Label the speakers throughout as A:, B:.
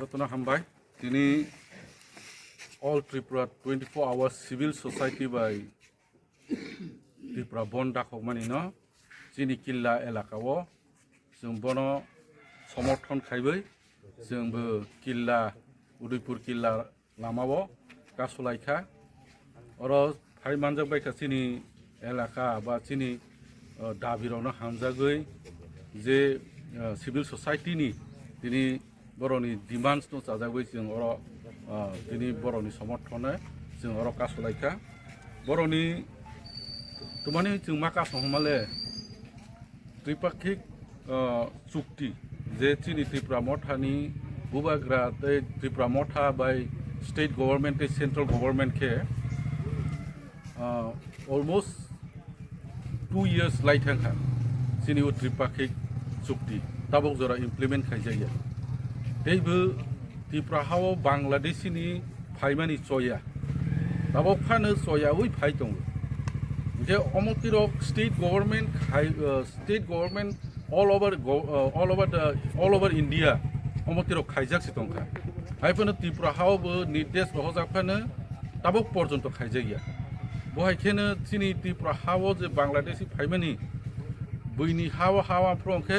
A: রত্নাহাম ভাই তিনি all Tripura twenty four hour civil society by Tripura বন ডাকমানি ন চিনি কিল্লা এলাকাও जों बनो समर्थन खाइबै जोंबो किल्ला उदयपुर किल्ला लामाबो गासलायखा अरो फाइमानजों बायखा चिनि एलाका बा चिनि दाबिरावनो हामजागै जे सिभिल ससाइटिनि दिनै बर'नि डिमान्ड्स जाजाबै जों अर दिनै बर'नि समर्थने जों अर कासलायखा बर'नि तुमानि जों मा कास हमाले त्रिपाक्षिक चुक्ति जे चिनि Tripura मथानि बुबाग्रा tabuk jora implement khaijaya teibu tipra hao bangladeshi ni phaimani choya tabok khano choya ui phai tong je omoti rok state government state government all over all over the all over india omoti rok khaijak si tongkha haipano tipra hao bu nirdesh rohojak khano tabok porjonto khaijaya বহাইখানে তিনি তীব্র হাওয়া যে বাংলাদেশি ফাইমানি বইনি হাওয়া হাওয়া ফ্রমকে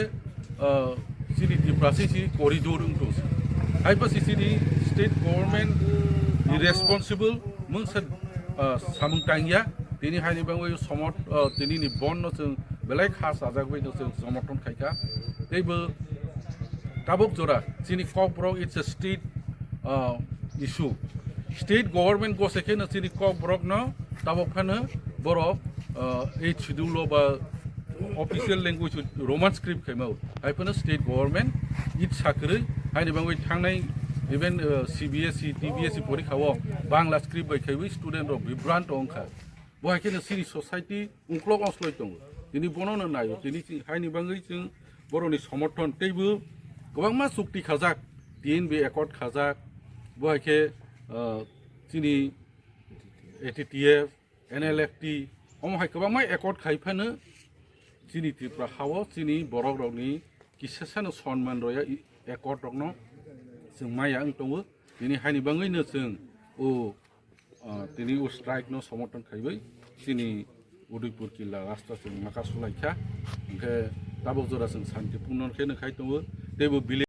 A: sini di sini koridor untuk. Apa sih sini state government irresponsible mungkin samung tangya তিনি হাইনি বাংলা সমর তিনি বন্য जों বেলাই খাস আজাগবে जों সমর্থন খাইকা। এইবো তাবক জোরা চিনি কব্র it's a state issue state government গসেকে চিনি কব্রক ন তাবক ফানো বড় এইট শিডিউল বা official language with Roman script came out. I found a state government, it sakre, and even with Tangnai, even uh, CBSE, TBSE, Porikawa, Bangla script by Kawi student of Vibrant Onka. Boy, I can see society, Unklog Osloiton, Dini Bonon and I, Dini Haini Bangladesh, Boroni Somoton table, Gavangma Sukti Kazak, DNB Accord Kazak, Boy, Dini ATTF, NLFT, Omahai Kavangma Accord Kaipana, टि अमहाय गोबां मा accord खायफानो दिनै त्रिपुरा हाव दिनै बर' रावनि किसेसानो सनमान रया accord रगनो जों माया दङ दिनै हायनि बाङैनो जों ओ दिनै उ स्ट्राइकनो समर्थन खायबै दिनै उदयपुर किल्ला रास्ता जों माखा सलायखा ओमफ्राय दाबक जरा जों सान्तिपुर्नखे नखाय दङ देबो बिले